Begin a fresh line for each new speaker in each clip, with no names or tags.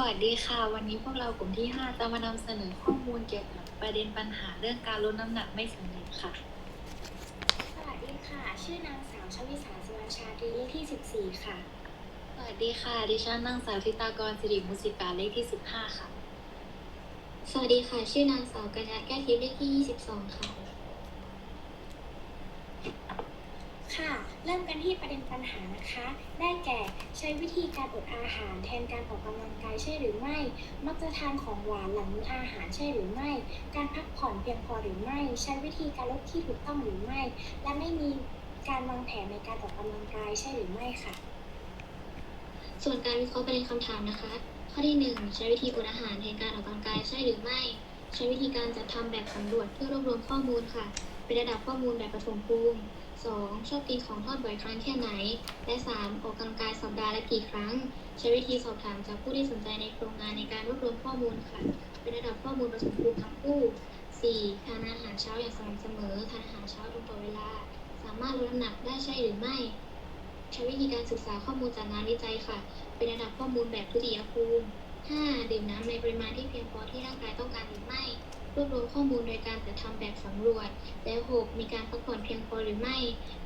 วัสดีค่ะ วันนี้พวกเรากลุ่มที่ 5 จะมานำเสนอข้อมูลเกี่ยวกับประเด็นปัญหาเรื่องการลดน้ำหนักไม่สำเร็จค่ะ
สวัสดีค่ะ ชื่อนางสาวชวิสาสุวรรณชาตรีเลขที่ 14 ค่ะ
สวัสดีค่ะ ดิฉันนางสาวธิตากรสิริมุสิกาเลขที่ 15 ค่ะ
สวัสดีค่ะ ชื่อนางสาวกัญญาแก้วทิพย์เลขที่ 22 ค่ะ
ค่ะ เริ่มกันที่ประเด็นปัญหานะคะ ได้แก่ใช้วิธีการอดอาหารแทนการออกกำลังกายใช่หรือไม่ มักจะทานของหวานหลังมื้ออาหารใช่หรือไม่ การพักผ่อนเพียงพอหรือไม่ ใช้วิธีการลดที่ถูกต้องหรือไม่ และไม่มีการวางแผนในการออกกำลังกายใช่หรือไม่ค่ะ
ส่วนการวิเคราะห์ประเด็นคำถามนะคะ ข้อที่ 1 ใช้วิธีอดอาหารแทนการออกกำลังกายใช่หรือไม่ ใช้วิธีการจัดทำแบบสำรวจเพื่อรวบรวมข้อมูลค่ะ เป็นระดับข้อมูลแบบปฐมภูมิ 2. ชอบกินของทอดบ่อยครั้งแค่ไหน และ 3. ออกกำลังกายสัปดาห์ละกี่ครั้ง ใช้วิธีสอบถามจากผู้ที่สนใจในโครงงานในการรวบรวมข้อมูลค่ะ เป็นระดับข้อมูลปฐมภูมิทั้งคู่ 4. ทานอาหารเช้าอย่างสม่ำเสมอ ทานอาหารเช้าตรงต่อเวลา สามารถลดน้ำหนักได้ใช่หรือไม่ ใช้วิธีการศึกษาข้อมูลจากงานวิจัยค่ะ เป็นระดับข้อมูลแบบทุติยภูมิ 5. ดื่มน้ำในปริมาณที่เพียงพอที่ร่างกายต้องการหรือไม่ รวบรวมข้อมูลโดยการจัดทำแบบสำรวจ และ 6. มีการพักผ่อนเพียงพอหรือไม่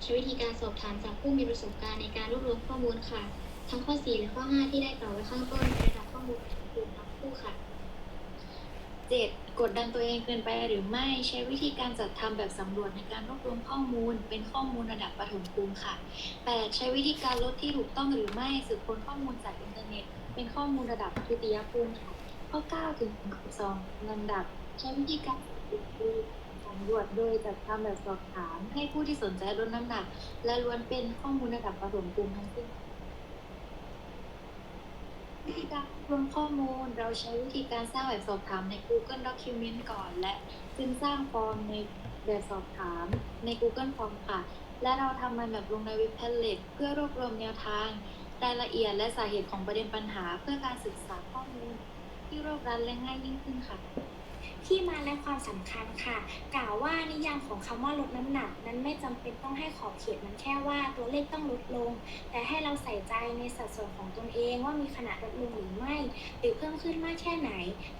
ใช้วิธีการสอบถามจากผู้มีประสบการณ์ในการรวบรวมข้อมูลค่ะ ทั้งข้อ 4 และข้อ 5 ที่ได้กล่าวไว้ข้างต้นเป็นระดับข้อมูลแบบกลุ่มทั้งคู่ค่ะ
7. กดดันตัวเองเกินไปหรือไม่ใช้วิธีการจัดทำแบบสำรวจในการรวบรวมข้อมูล เป็นข้อมูลระดับปฐมภูมิค่ะ 8. ใช้วิธีการลดที่ถูกต้องหรือไม่สืบค้นข้อมูลจากอินเทอร์เน็ต เป็นข้อมูลระดับทุติยภูมิค่ะข้อ 9 ถึง12ลำดับ ใช้วิธีการสำรวจโดยจัดทำแบบสอบถามให้ผู้ที่สนใจลดน้ำหนัก และล้วนเป็นข้อมูลระดับปฐมภูมิทั้งสิ้นวิธีการรวมข้อมูลเราใช้วิธีการสร้างแบบสอบถามใน Google Document ก่อน และจึงสร้างฟอร์มในแบบสอบถามใน Google Form ค่ะ และเราทำมันแบบลงใน Web Palette เพื่อรวบรวมแนวทางรายละเอียดและสาเหตุของประเด็นปัญหาเพื่อการศึกษาข้อมูล ที่รวบรัดและง่ายยิ่งขึ้นค่ะ
ที่มาและความสำคัญค่ะ กล่าวว่านิยามของคำว่าลดน้ำหนัก นั้นไม่จำเป็นต้องให้ขอบเขตมันแค่ว่าตัวเลขต้องลดลง แต่ให้เราใส่ใจในสัดส่วนของตนเองว่ามีขนาดลดลงหรือไม่ หรือเพิ่มขึ้นมากแค่ไหน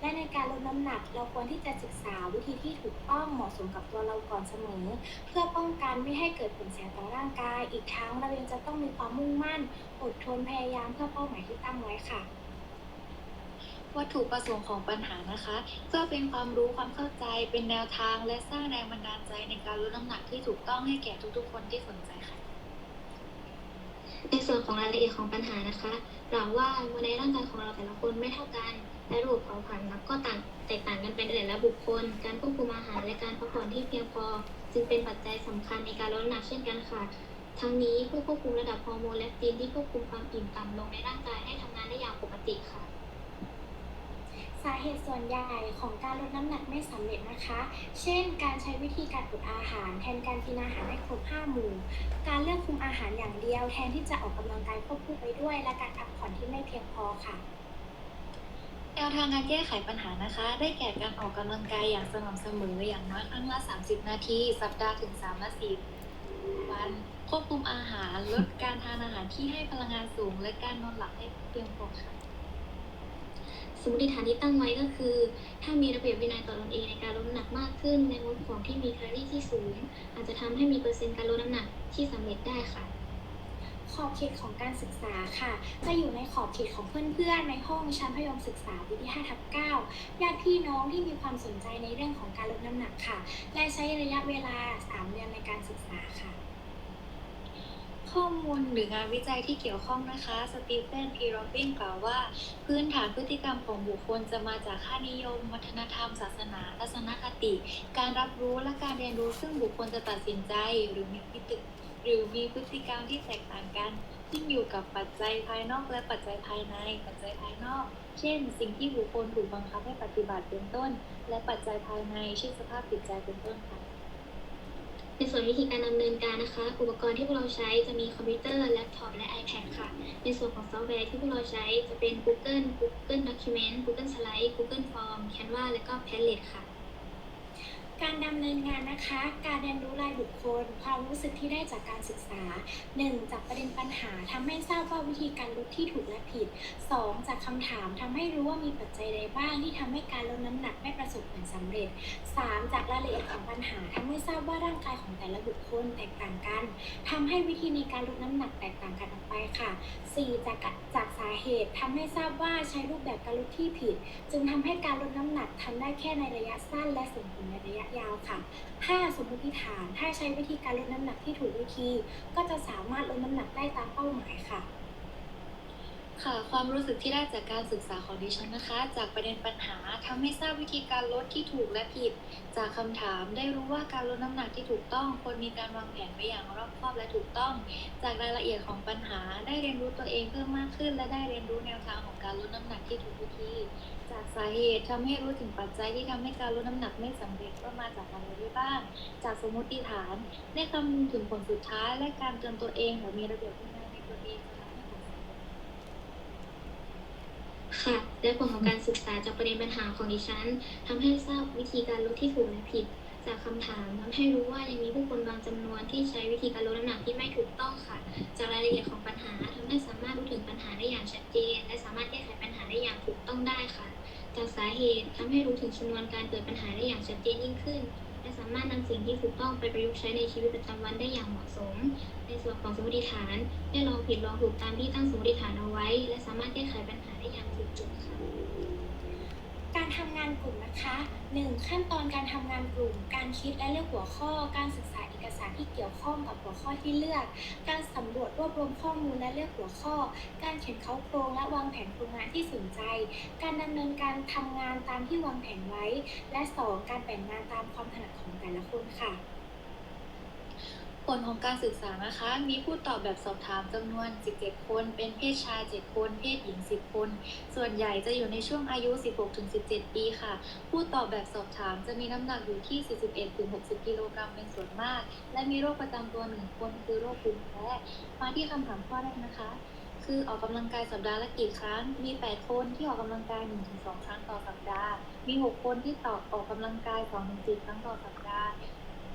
และในการลดน้ำหนัก เราควรที่จะศึกษาวิธีที่ถูกต้องเหมาะสมกับตัวเราก่อนเสมอ เพื่อป้องกันไม่ให้เกิดผลเสียต่อร่างกาย อีกทั้งเรายังจะต้องมีความมุ่งมั่นอดทนพยายามเพื่อเป้าหมายที่ตั้งไว้ค่ะ
วัตถุประสงค์ของปัญหานะคะ เพื่อเป็นความรู้ความเข้าใจเป็นแนวทางและสร้างแรงบันดาลใจในการลดน้ำหนักที่ถูกต้องให้แก่ทุกๆ คนที่สนใจค่ะ
ในส่วนของรายละเอียดของปัญหานะคะกล่าวว่ามื่อในร่างกายของเราแต่ละคนไม่เท่ากันและระบบเผาผลาญนับก็ต่างแตกต่างกันไปในแต่ละบุคคล การควบคุมอาหารและการพักผ่อนที่เพียงพอ จึงเป็นปัจจัยสำคัญในการลดน้ำหนักเช่นกันค่ะทั้งนี้เพื่อควบคุมระดับฮอร์โมนและจีนที่ควบคุมความอิ่มต่ำลงในร่างกายให้ทำงานได้อย่างปกติค่ะ
สาเหตุส่วนใหญ่ของการลดน้ำหนักไม่สำเร็จนะคะ เช่น การใช้วิธีการอดอาหาร แทนการกินอาหารให้ครบ5หมู่ การเลือกคุมอาหารอย่างเดียว แทนที่จะออกกำลังกายควบคู่ไปด้วย และการพักผ่อนที่ไม่เพียงพอค่ะ
แนวทางการแก้ไขปัญหานะคะ ได้แก่การออกกำลังกายอย่างสม่ำเสมออย่างน้อยครั้งละ 30 นาที สัปดาห์ถึง3ละ4วัน ควบคุมอาหาร ลดการทานอาหารที่ให้พลังงานสูง และการนอนหลับให้เพียงพอค่ะ
สมมติฐานที่ตั้งไว้ก็คือ ถ้ามีระเบียบวินัยต่อตนเองในการลดน้ำหนักมากขึ้น ในงดของที่มีแคลอรี่ที่สูง อาจจะทำให้มีเปอร์เซ็นต์การลดน้ำหนักที่สำเร็จได้ค่ะ
ขอบเขตของการศึกษาค่ะ จะอยู่ในขอบเขตของเพื่อนๆ ในห้องชั้นพยมศึกษาปีที่5ทับ9ญาติพี่น้องที่มีความสนใจในเรื่องของการลดน้ำหนักค่ะ และใช้ระยะเวลา 3 เดือนในการศึกษาค่ะ
ข้อมูลหรืองานวิจัยที่เกี่ยวข้องนะคะ สตีเฟนพีโรบินกล่าวว่า พื้นฐานพฤติกรรมของบุคคลจะมาจากค่านิยม วัฒนธรรม ศาสนา ทัศนคติ การรับรู้และการเรียนรู้ซึ่งบุคคลจะตัดสินใจหรือมีพฤติหรือมีพฤติกรรมที่แตกต่างกันขึ้นอยู่กับปัจจัยภายนอกและปัจจัยภายใน ปัจจัยภายนอก เช่น สิ่งที่บุคคลถูกบังคับให้ปฏิบัติเป็นต้น และปัจจัยภายในเช่นสภาพจิตใจเป็นต้นค่ะ
ในส่วนวิธีการดำเนินการนะคะ อุปกรณ์ที่พวกเราใช้จะมีคอมพิวเตอร์แล็ปท็อปและ iPad ค่ะ ในส่วนของซอฟต์แวร์ที่พวกเราใช้จะเป็น Google Google Document Google Slide Google Form Canva และก็ Padlet ค่ะ
การดำเนินงานนะคะ การเรียนรู้รายบุคคล ความรู้สึกที่ได้จากการศึกษา 1. จากประเด็นปัญหาทำให้ทราบว่าวิธีการลดที่ถูกและผิด 2. จากคำถามทำให้รู้ว่ามีปัจจัยใดบ้างที่ทำให้การลดน้ำหนักไม่ประสบผลสำเร็จ 3. จากรายละเอียดของปัญหาทำให้ทราบว่าร่างกายของแต่ละบุคคลแตกต่างกันทำให้วิธีในการลดน้ำหนักแตกต่างกันออกไปค่ะ 4. จากจากสาเหตุทำให้ทราบว่าใช้รูปแบบการลดที่ผิด จึงทำให้การลดน้ำหนักทำได้แค่ในระยะสั้นและส่งผลในระยะยาวค่ะ 5. สมมติฐาน ถ้าใช้วิธีการลดน้ำหนักที่ถูกวิธี ก็จะสามารถลดน้ำหนักได้ตามเป้าหมายค่ะ
ค่ะความรู้สึกที่ได้จากการศึกษาของดิฉันนะคะ จากประเด็นปัญหาทำให้ทราบวิธีการลดที่ถูกและผิด จากคำถามได้รู้ว่าการลดน้ำหนักที่ถูกต้องควรมีการวางแผนไว้อย่างรอบคอบและถูกต้อง จากรายละเอียดของปัญหาได้เรียนรู้ตัวเองเพิ่มมากขึ้น และได้เรียนรู้แนวทางของการลดน้ำหนักที่ถูกวิธี จากสาเหตุทำให้รู้ถึงปัจจัยที่ทำให้การลดน้ำหนักไม่สำเร็จว่ามาจากอะไรได้บ้าง จากสมมติฐานได้คำนึงถึงผลสุดท้าย และการเตือนตัวเองแบบมีระเบียบวินัยในตัวเองจะทำให้ผลสำเร็จ
ค่ะและผลของการศึกษาจากประเด็นปัญหาของดิฉันทำให้ทราบวิธีการลดที่ถูกและผิด จากคำถามทำให้รู้ว่ายังมีผู้คนบางจำนวนที่ใช้วิธีการลดน้ำหนักที่ไม่ถูกต้องค่ะ จากรายละเอียดของปัญหาทำให้สามารถรู้ถึงปัญหาได้อย่างชัดเจน และสามารถแก้ไขปัญหาได้อย่างถูกต้องได้ค่ะ จากสาเหตุทำให้รู้ถึงชนวนการเกิดปัญหาได้อย่างชัดเจนยิ่งขึ้น สามารถนำสิ่งที่ถูกต้องไปประยุกต์ใช้ในชีวิตประจำวันได้อย่างเหมาะสม ในส่วนของสมมติฐาน ได้ลองผิดลองถูกตามที่ตั้งสมมติฐานเอาไว้ และสามารถแก้ไขปัญหาได้อย่างถูกจุดค่ะ
การทำงานกลุ่มนะคะ 1. ขั้นตอนการทำงานกลุ่ม การคิดและเลือกหัวข้อ การศึกษาเอกสารที่เกี่ยวข้องกับหัวข้อที่เลือก การสำรวจรวบรวมข้อมูลและเลือกหัวข้อ การเขียนเข้าโครงและวางแผนโครงงานที่สนใจ การดำเนินการทำงานตามที่วางแผนไว้ และ 2. การแบ่งงานตามความถนัดของแต่ละคนค่ะ
ผลของการศึกษานะคะ มีผู้ตอบแบบสอบถามจำนวน 17 คน เป็นเพศชาย 7 คน เพศหญิง 10 คน ส่วนใหญ่จะอยู่ในช่วงอายุ 16-17 ปีค่ะ ผู้ตอบแบบสอบถามจะมีน้ำหนักอยู่ที่ 41-60 กิโลกรัมเป็นส่วนมาก และมีโรคประจำตัว 1 คนคือโรคภูมิแพ้ มาที่คำถามข้อแรกนะคะ คือออกกำลังกายสัปดาห์ละกี่ครั้ง มี 8 คนที่ออกกำลังกาย 1-2 ครั้งต่อสัปดาห์ มี 6 คนที่ตอบออกกำลังกาย 2-4 ครั้งต่อสัปดาห์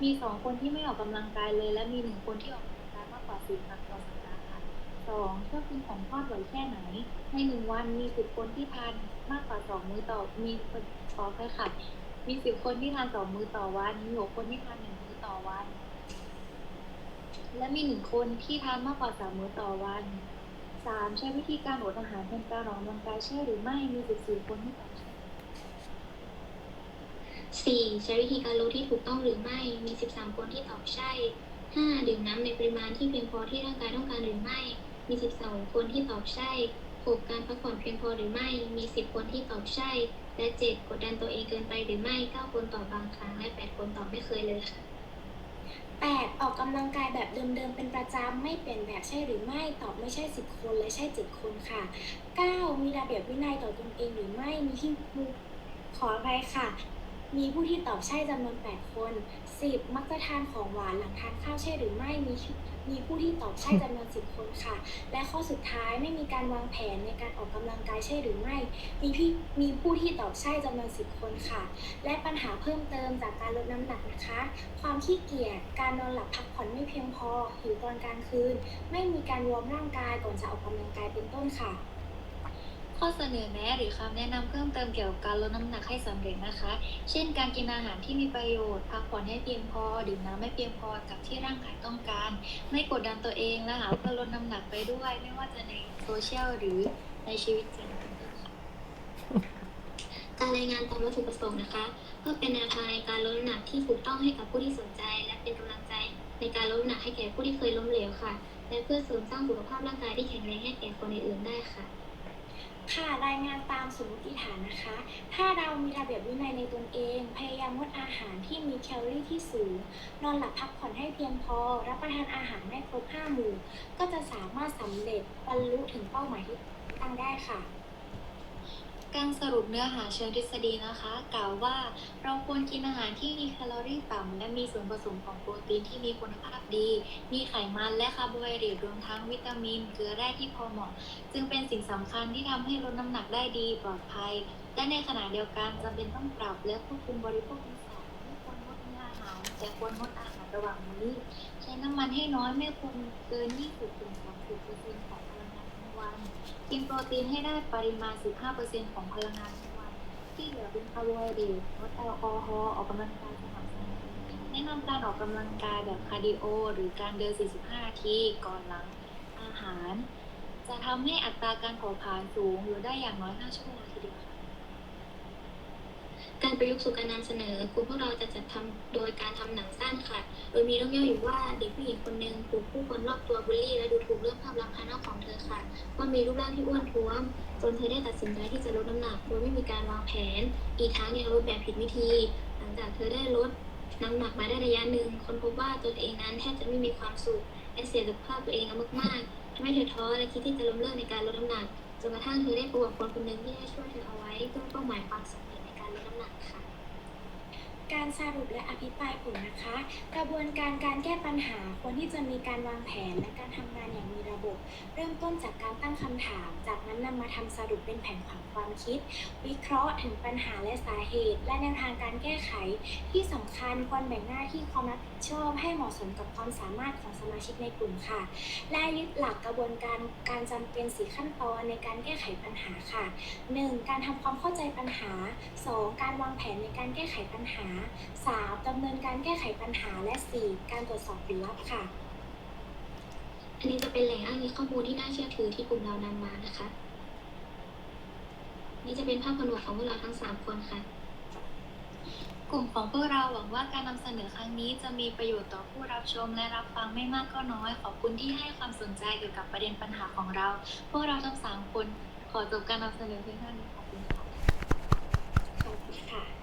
มีสองคนที่ไม่ออกกำลังกายเลย และมีหนึ่งคนที่ออกกำลังกายมากกว่าสี่ครั้งต่อสัปดาห์ค่ะสองชอบกินของทอดบ่อยแค่ไหน ในหนึ่งวันมีสิบคนที่ทานมากกว่าสองมื้อต่อมีคนขอไปค่ะ มีสิบคนที่ทานสองมื้อต่อวันมีหกคนที่ทานหนึ่งมื้อต่อวัน และมีหนึ่งคนที่ทานมากกว่าสามมื้อต่อวันสามใช้วิธีการอดอาหารเป็นการออกกำลังกายใช่หรือไม่มีสิบสี่คนที่ตอบใช่
4. ใช้วิธีการลดที่ถูกต้องหรือไม่ มี 13 คนที่ตอบใช่ 5. ดื่มน้ำในปริมาณที่เพียงพอที่ร่างกายต้องการหรือไม่ มี 12 คนที่ตอบใช่ 6. การพักผ่อนเพียงพอหรือไม่ มี 10 คนที่ตอบใช่ และ 7. กดดันตัวเองเกินไปหรือไม่ 9 คนตอบบางครั้ง และ 8 คนตอบไม่เคยเลยค่ะ
8. ออกกำลังกายแบบเดิมๆ เป็นประจำ ไม่เปลี่ยนแบบใช่หรือไม่ ตอบไม่ใช่ 10 คนและใช่ 7 คนค่ะ 9. มีระเบียบวินัยต่อตนเองหรือไม่ มีที่มีขออภัยค่ะ มีผู้ที่ตอบใช่จำนวน 8 คน 10. มักจะทานของหวานหลังทานข้าวใช่หรือไม่ มีมีผู้ที่ตอบใช่จำนวน 10 คนค่ะ และข้อสุดท้ายไม่มีการวางแผนในการออกกำลังกายใช่หรือไม่ มีพี่มีผู้ที่ตอบใช่จำนวน 10 คนค่ะ และปัญหาเพิ่มเติมจากการลดน้ำหนักนะคะ ความขี้เกียจ การนอนหลับพักผ่อนไม่เพียงพอ หิวตอนกลางคืน ไม่มีการวอร์มร่างกายก่อนจะออกกำลังกายเป็นต้นค่ะ
ข้อเสนอแนะหรือคำแนะนำเพิ่มเติมเกี่ยวกับการลดน้ำหนักให้สำเร็จนะคะ เช่น การกินอาหารที่มีประโยชน์ พักผ่อนให้เพียงพอ ดื่มน้ำให้เพียงพอกับที่ร่างกายต้องการ ไม่กดดันตัวเองและหาเพื่อลดน้ำหนักไปด้วย ไม่ว่าจะในโซเชียลหรือในชีวิตจริงค่ะ
การรายงานตามวัตถุประสงค์นะคะ เพื่อเป็นแนวทางในการลดน้ำหนักที่ถูกต้องให้กับผู้ที่สนใจ และเป็นกำลังใจในการลดน้ำหนักให้แก่ผู้ที่เคยล้มเหลวค่ะ และเพื่อเสริมสร้างสุขภาพร่างกายที่แข็งแรงให้แก่คนอื่นๆได้ค่ะ
ค่ะรายงานตามสมมติฐานนะคะ ถ้าเรามีระเบียบวินัยในตนเอง พยายามงดอาหารที่มีแคลอรี่ที่สูง นอนหลับพักผ่อนให้เพียงพอ รับประทานอาหารให้ครบ5หมู่ ก็จะสามารถสำเร็จบรรลุถึงเป้าหมายที่ตั้งได้ค่ะ
การสรุปเนื้อหาเชิงทฤษฎีนะคะ กล่าวว่าเราควรกินอาหารที่มีแคลอรี่ต่ำและมีส่วนผสมของโปรตีนที่มีคุณภาพดี มีไขมันและคาร์โบไฮเดรตรวมทั้งวิตามิน เกลือแร่ที่พอเหมาะ จึงเป็นสิ่งสำคัญที่ทำให้ลดน้ำหนักได้ดีปลอดภัย และในขณะเดียวกันจำเป็นต้องปรับและควบคุมบริโภคทั้งสองไม่ควรงดเนื้อแต่ควรงดอาหารระหว่างมื้อใช้น้ำมันให้น้อยไม่ควรเกิน 20-30%ของพลังงานทั้งวัน กินโปรตีนให้ได้ปริมาณ 15%ของพลังงานทุกวัน ที่เหลือเป็นคาร์โบไฮเดรตลดแอลกอฮอล์ออกกำลังกายสม่ำเสมอแนะนำการออกกำลังกายแบบคาร์ดิโอ หรือการเดิน 45 นาทีก่อนหลังอาหาร จะทำให้อัตราการเผาผลาญสูงอยู่ได้อย่างน้อย 5 ชั่วโมงทีเดียวค่ะ
การประยุกต์สู่การนำเสนอกลุ่มพวกเราจะจัดทำโดยการทำหนังสั้นค่ะ โดยมีเรื่องย่ออยู่ว่าเด็กผู้หญิงคนหนึ่งถูกผู้คนรอบตัวบูลลี่ และดูถูกเรื่องภาพลักษณ์ภายนอกของเธอค่ะ ว่ามีรูปร่างที่อ้วนท้วม จนเธอได้ตัดสินใจที่จะลดน้ำหนักโดยไม่มีการวางแผน อีกทั้งยังลดแบบผิดวิธี หลังจากเธอได้ลดน้ำหนักมาได้ระยะหนึ่งคนพบว่าตนเองนั้นแทบจะไม่มีความสุขและเสียสุขภาพตัวเองมากๆทำให้เธอท้อและคิดที่จะล้มเลิกในการลดน้ำหนักจนกระทั่งเธอได้พบกับคนคนหนึ่งที่ได้ช่วยเธอเอาไว้เพื่อเป้าหมายความสำเร็จในการลดน้ำหนักค่ะ
การสรุปและอภิปรายผลนะคะ กระบวนการการแก้ปัญหาควรที่จะมีการวางแผนและการทำงานอย่างมีระบบ เริ่มต้นจากการตั้งคำถาม จากนั้นนำมาทำสรุปเป็นแผนผังความคิด วิเคราะห์ถึงปัญหาและสาเหตุ และแนวทางการแก้ไข ที่สำคัญควรแบ่งหน้าที่ความรับผิดชอบ ให้เหมาะสมกับความสามารถของสมาชิกในกลุ่มค่ะ และยึดหลักกระบวนการการจำเป็นสีขั้นตอนในการแก้ไขปัญหาค่ะ 1. การทำความเข้าใจปัญหา 2. การวางแผนในการแก้ไขปัญหา 3. ดำเนินการแก้ไขปัญหาและ 4. การตรวจสอบผลลัพธ์ค่ะ
อันนี้จะเป็นแหล่งอ้างอิงข้อมูลที่น่าเชื่อถือที่กลุ่มเรานำมานะคะ นี่จะเป็นภาพผนวกของพวกเราทั้ง 3 คนค่ะ
กลุ่มของพวกเราหวังว่าการนำเสนอครั้งนี้จะมีประโยชน์ต่อผู้รับชมและรับฟังไม่มากก็น้อย ขอบคุณที่ให้ความสนใจเกี่ยวกับประเด็นปัญหาของเรา พวกเราทั้งสามคนขอจบการนำเสนอเพียงเท่านี้ขอบคุณค่ะ
ขอบคุณค่ะ